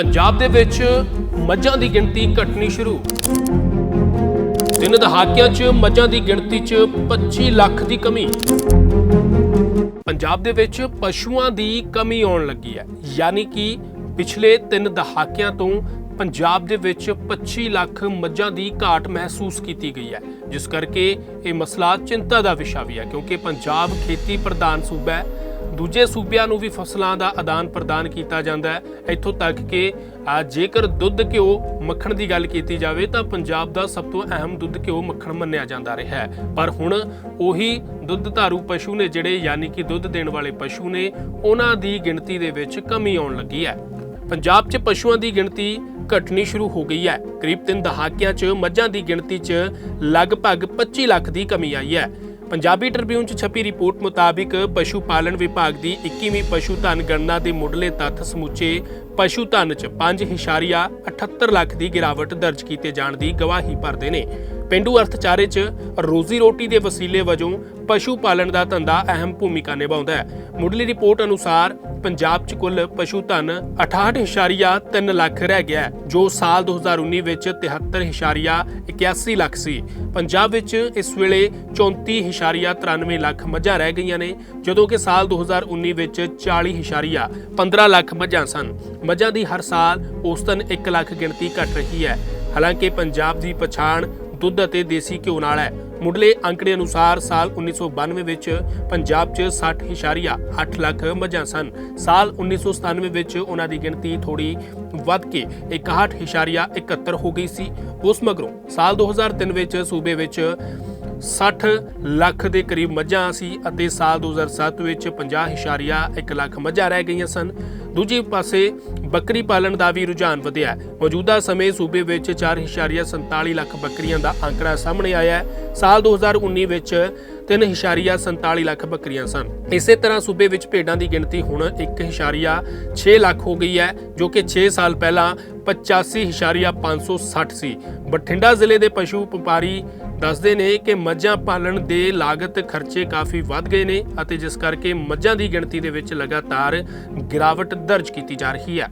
ਪੰਜਾਬ ਦੇ ਵਿੱਚ ਮੱਝਾਂ ਦੀ ਗਿਣਤੀ ਘਟਣੀ ਸ਼ੁਰੂ। ਤਿੰਨ ਦਹਾਕਿਆਂ 'ਚ ਮੱਝਾਂ ਦੀ ਗਿਣਤੀ 'ਚ 25 ਲੱਖ ਦੀ ਕਮੀ। ਪੰਜਾਬ ਦੇ ਵਿੱਚ ਪਸ਼ੂਆਂ ਦੀ ਕਮੀ ਆਉਣ ਲੱਗੀ ਹੈ। ਯਾਨੀ ਕਿ ਪਿਛਲੇ ਤਿੰਨ ਦਹਾਕਿਆਂ ਤੋਂ ਪੰਜਾਬ ਦੇ ਵਿੱਚ 25 ਲੱਖ ਮੱਝਾਂ ਦੀ ਘਾਟ ਮਹਿਸੂਸ ਕੀਤੀ ਗਈ ਹੈ। ਜਿਸ ਕਰਕੇ ਇਹ ਮਸਲਾ ਚਿੰਤਾ ਦਾ ਵਿਸ਼ਾ ਵੀ ਹੈ, ਕਿਉਂਕਿ ਪੰਜਾਬ ਖੇਤੀ ਪ੍ਰਧਾਨ ਸੂਬਾ ਹੈ। ਦੂਜੇ ਸੂਬਿਆਂ ਨੂੰ ਵੀ ਫਸਲਾਂ ਦਾ ਆਦਾਨ ਪ੍ਰਦਾਨ ਕੀਤਾ ਜਾਂਦਾ ਹੈ। ਇੱਥੋਂ ਤੱਕ ਕਿ ਜੇਕਰ ਦੁੱਧ ਘਿਓ ਮੱਖਣ ਦੀ ਗੱਲ ਕੀਤੀ ਜਾਵੇ, ਤਾਂ ਪੰਜਾਬ ਦਾ ਸਭ ਤੋਂ ਅਹਿਮ ਦੁੱਧ ਘਿਓ ਮੱਖਣ ਮੰਨਿਆ ਜਾਂਦਾ ਰਿਹਾ ਹੈ। ਪਰ ਹੁਣ ਉਹੀ ਦੁੱਧ ਧਾਰੂ ਪਸ਼ੂ ਨੇ ਜਿਹੜੇ ਯਾਨੀ ਕਿ ਦੁੱਧ ਦੇਣ ਵਾਲੇ ਪਸ਼ੂ ਨੇ, ਉਹਨਾਂ ਦੀ ਗਿਣਤੀ ਦੇ ਵਿੱਚ ਕਮੀ ਆਉਣ ਲੱਗੀ ਹੈ। ਪੰਜਾਬ 'ਚ ਪਸ਼ੂਆਂ ਦੀ ਗਿਣਤੀ ਘਟਣੀ ਸ਼ੁਰੂ ਹੋ ਗਈ ਹੈ। ਕਰੀਬ 3 ਦਹਾਕਿਆਂ 'ਚ ਮੱਝਾਂ ਦੀ ਗਿਣਤੀ 'ਚ ਲਗਭਗ 25 ਲੱਖ ਦੀ ਕਮੀ ਆਈ ਹੈ। ਪੰਜਾਬੀ ਟ੍ਰਿਬਿਊਨ 'ਚ ਛਪੀ ਰਿਪੋਰਟ ਮੁਤਾਬਿਕ ਪਸ਼ੂ ਪਾਲਣ ਵਿਭਾਗ ਦੀ 21ਵੀਂ ਪਸ਼ੂ ਧਨ ਗਣਨਾ ਦੇ ਮੁੱਢਲੇ ਤੱਥ ਸਮੁੱਚੇ ਪਸ਼ੂ ਧਨ 'ਚ 5.78 ਲੱਖ ਦੀ ਗਿਰਾਵਟ ਦਰਜ ਕੀਤੇ ਜਾਣ ਦੀ ਗਵਾਹੀ ਭਰਦੇ ਨੇ। ਪਿੰਡੂ ਅਰਥਚਾਰੇ 'ਚ ਰੋਜ਼ੀ ਰੋਟੀ ਦੇ ਵਸੀਲੇ ਵਜੋਂ ਪਸ਼ੂ ਪਾਲਣ ਦਾ ਧੰਦਾ ਅਹਿਮ ਭੂਮਿਕਾ ਨਿਭਾਉਂਦਾ ਹੈ। ਮੁੱਢਲੀ ਰਿਪੋਰਟ ਅਨੁਸਾਰ, ਪੰਜਾਬ 'ਚ ਕੁੱਲ ਪਸ਼ੂ ਧਨ 68.3 ਲੱਖ ਰਹਿ ਗਿਆ ਜੋ ਸਾਲ 2019 ਵਿੱਚ 73.81 ਲੱਖ ਸੀ। ਪੰਜਾਬ ਵਿੱਚ ਇਸ ਵੇਲੇ 34.93 ਲੱਖ ਮੱਝਾਂ ਰਹਿ ਗਈਆਂ ਨੇ, ਜਦੋਂ ਕਿ ਸਾਲ 2019 ਵਿੱਚ 40.15 ਲੱਖ ਮੱਝਾਂ ਸਨ। ਮੱਝਾਂ ਦੀ ਹਰ ਸਾਲ ਔਸਤਨ 1 ਲੱਖ ਗਿਣਤੀ ਘਟ ਰਹੀ ਹੈ। ਹਾਲਾਂਕਿ ਪੰਜਾਬ ਦੀ ਪਛਾਣ ਦੁੱਧ ਅਤੇ ਦੇਸੀ ਘਿਓ ਨਾਲ ਹੈ। ਮੁੱਢਲੇ ਅੰਕੜੇ ਅਨੁਸਾਰ ਸਾਲ 1992 ਵਿੱਚ ਪੰਜਾਬ 'ਚ 60.8 ਲੱਖ ਮੱਝਾਂ ਸਨ। ਸਾਲ 1997 ਵਿੱਚ ਉਹਨਾਂ ਦੀ ਗਿਣਤੀ ਥੋੜੀ ਵੱਧ ਕੇ 61.71 ਹੋ ਗਈ ਸੀ। ਉਸ ਮਗਰੋਂ ਸਾਲ 2003 ਵਿੱਚ ਸੂਬੇ ਵਿੱਚ 60 ਲੱਖ ਦੇ ਕਰੀਬ ਮੱਝਾਂ ਸੀ ਅਤੇ ਸਾਲ 2007 ਵਿੱਚ 50.1 ਲੱਖ ਮੱਝਾਂ ਰਹਿ ਗਈਆਂ ਸਨ। ਦੂਜੇ ਪਾਸੇ ਬੱਕਰੀ ਪਾਲਣ ਦਾ ਵੀ ਰੁਝਾਨ ਵਧਿਆ। ਮੌਜੂਦਾ ਸਮੇਂ ਸੂਬੇ ਵਿੱਚ 4.47 ਲੱਖ ਬੱਕਰੀਆਂ ਦਾ ਅੰਕੜਾ ਸਾਹਮਣੇ ਆਇਆ ਹੈ। ਸਾਲ 2019 ਵਿੱਚ 3.47 ਲੱਖ ਬੱਕਰੀਆਂ ਸਨ। ਇਸੇ ਤਰ੍ਹਾਂ ਸੂਬੇ ਵਿੱਚ ਭੇਡਾਂ ਦੀ ਗਿਣਤੀ ਹੁਣ 1.6 ਲੱਖ ਹੋ ਗਈ ਹੈ, ਜੋ ਕਿ 6 ਸਾਲ ਪਹਿਲਾਂ 85.560 ਸੀ ਬਠਿੰਡਾ ਜ਼ਿਲ੍ਹੇ ਦੇ ਪਸ਼ੂ ਵਪਾਰੀ ਦੱਸਦੇ ਨੇ ਕਿ ਮੱਝਾਂ ਪਾਲਣ ਦੇ ਲਾਗਤ ਖਰਚੇ ਕਾਫੀ ਵੱਧ ਗਏ ਨੇ ਅਤੇ ਜਿਸ ਕਰਕੇ ਮੱਝਾਂ ਦੀ ਗਿਣਤੀ ਦੇ ਵਿੱਚ ਲਗਾਤਾਰ ਗਿਰਾਵਟ ਦਰਜ ਕੀਤੀ ਜਾ ਰਹੀ ਹੈ।